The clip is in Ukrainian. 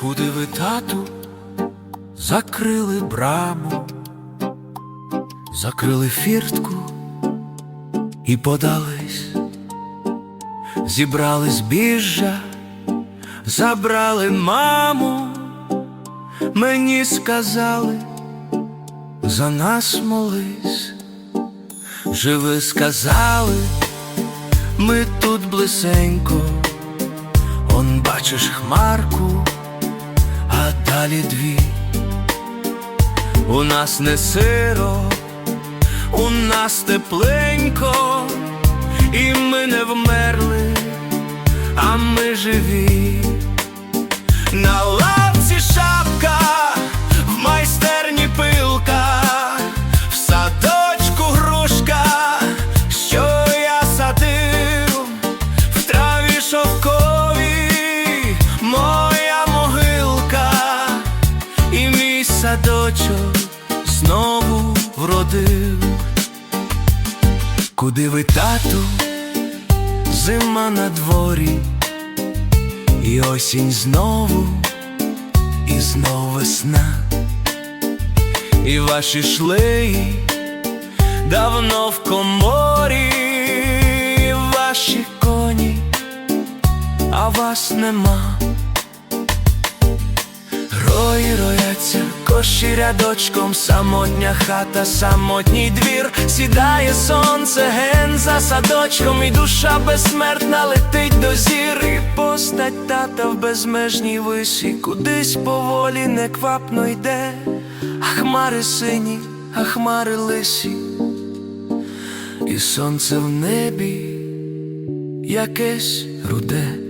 Куди ви, тату, закрили браму, закрили фіртку і подались, зібрали збіжжя, забрали маму, мені сказали, за нас молись, живи сказали, ми тут блисенько, он бачиш хмарку, далі дві. У нас не сиро, у нас тепленько, і ми не вмерли, а ми живі. Садочок знову вродив. Куди ви, тату, зима на дворі, і осінь знову, і знов весна, і ваші шлеї давно в коморі, ваші коні, а вас нема. Коші рядочком, самотня хата, самотній двір, сідає сонце, ген за садочком, і душа безсмертна летить до зір, і постать тата в безмежній висі, кудись поволі неквапно йде, а хмари сині, а хмари лисі, і сонце в небі якесь руде.